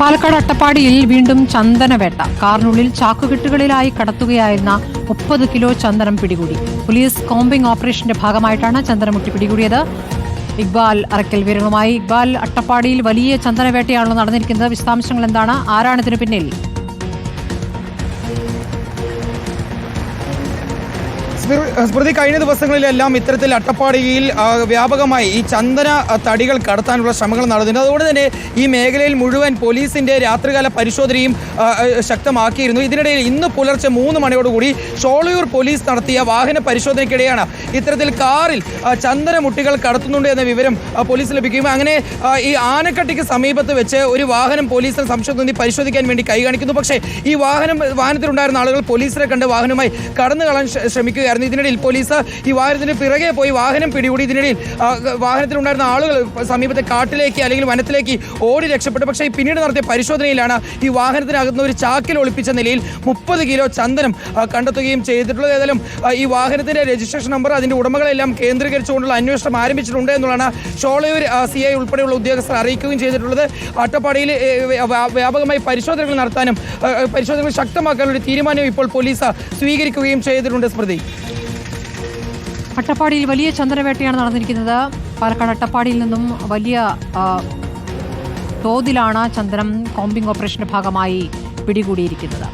പാലക്കാട് അട്ടപ്പാടിയിൽ വീണ്ടും ചന്ദനവേട്ട. കാറിനുള്ളിൽ ചാക്കുകെട്ടുകളിലായി കടത്തുകയായിരുന്ന മുപ്പത് കിലോ ചന്ദനം പിടികൂടി. പോലീസ് കോമ്പിംഗ് ഓപ്പറേഷന്റെ ഭാഗമായിട്ടാണ് ചന്ദനമുട്ടി പിടികൂടിയത്. ഇക്ബാൽ അറക്കൽ വിവരങ്ങളുമായി. ഇക്ബാൽ അട്ടപ്പാടിയിൽ വലിയ ചന്ദനവേട്ടയാണല്ലോ നടന്നിരിക്കുന്നത്. വിശദാംശങ്ങൾ എന്താണ്? ആരാണ് ഇതിനു പിന്നിൽ? സ്മൃതി കഴിഞ്ഞ ദിവസങ്ങളിലെല്ലാം ഇത്തരത്തിൽ അട്ടപ്പാടിയിൽ വ്യാപകമായി ഈ ചന്ദന തടികൾ കടത്താനുള്ള ശ്രമങ്ങൾ നടന്നിട്ടുണ്ട് അതുകൊണ്ട് തന്നെ ഈ മേഖലയിൽ മുഴുവൻ പോലീസിന്റെ രാത്രികാല പരിശോധനയും ശക്തമാക്കിയിരുന്നു. ഇതിനിടയിൽ ഇന്ന് പുലർച്ചെ മൂന്ന് മണിയോടുകൂടി ഷോളയൂർ പോലീസ് നടത്തിയ വാഹന പരിശോധനയ്ക്കിടെയാണ് ഇത്തരത്തിൽ കാറിൽ ചന്ദന മുട്ടികൾ കടത്തുന്നുണ്ട് എന്ന വിവരം പോലീസ് ലഭിക്കുകയും അങ്ങനെ ഈ ആനക്കട്ടിക്ക് സമീപത്ത് വെച്ച് ഒരു വാഹനം പോലീസിന് സംശയം പരിശോധിക്കാൻ വേണ്ടി കൈ കാണിക്കുന്നു പക്ഷേ ഈ വാഹനം വാഹനത്തിലുണ്ടായിരുന്ന ആളുകൾ പോലീസിനെ കണ്ട് വാഹനമായി കടന്നു കളയാൻ ശ്ര- ശ്രമിക്കുകയായിരുന്നു ഇതിനിടയിൽ. പോലീസ് ഈ വാഹനത്തിന് പിറകെ പോയി വാഹനം പിടികൂടി. ഇതിനിടയിൽ വാഹനത്തിലുണ്ടായിരുന്ന ആളുകൾ സമീപത്തെ കാട്ടിലേക്ക് അല്ലെങ്കിൽ വനത്തിലേക്ക് ഓടി രക്ഷപ്പെട്ടു. പക്ഷേ പിന്നീട് നടത്തിയ പരിശോധനയിലാണ് ഈ വാഹനത്തിനകത്തുനിന്ന് ഒരു ചാക്കിൽ ഒളിപ്പിച്ച നിലയിൽ മുപ്പത് കിലോ ചന്ദനം കണ്ടെത്തുകയും ചെയ്തിട്ടുള്ളത്. ഏതായാലും ഈ വാഹനത്തിന്റെ രജിസ്ട്രേഷൻ നമ്പർ അതിന്റെ ഉടമകളെല്ലാം കേന്ദ്രീകരിച്ചുകൊണ്ടുള്ള അന്വേഷണം ആരംഭിച്ചിട്ടുണ്ട് എന്നുള്ളതാണ് ഷോളയൂർ സി ഐ ഉൾപ്പെടെയുള്ള ഉദ്യോഗസ്ഥർ അറിയിക്കുകയും ചെയ്തിട്ടുള്ളത്. അട്ടപ്പാടിയിൽ വ്യാപകമായി പരിശോധനകൾ നടത്താനും പരിശോധനകൾ ശക്തമാക്കാനുള്ള തീരുമാനം ഇപ്പോൾ പോലീസ് സ്വീകരിക്കുകയും ചെയ്തിട്ടുണ്ട് സ്മൃതി. അട്ടപ്പാടിയിൽ വലിയ ചന്ദനവേട്ടയാണ് നടന്നിരിക്കുന്നത്. പാലക്കാട് അട്ടപ്പാടിയിൽ നിന്നും വലിയ തോതിലാണ് ചന്ദനം കോമ്പിംഗ് ഓപ്പറേഷന്റെ ഭാഗമായി പിടികൂടിയിരിക്കുന്നത്.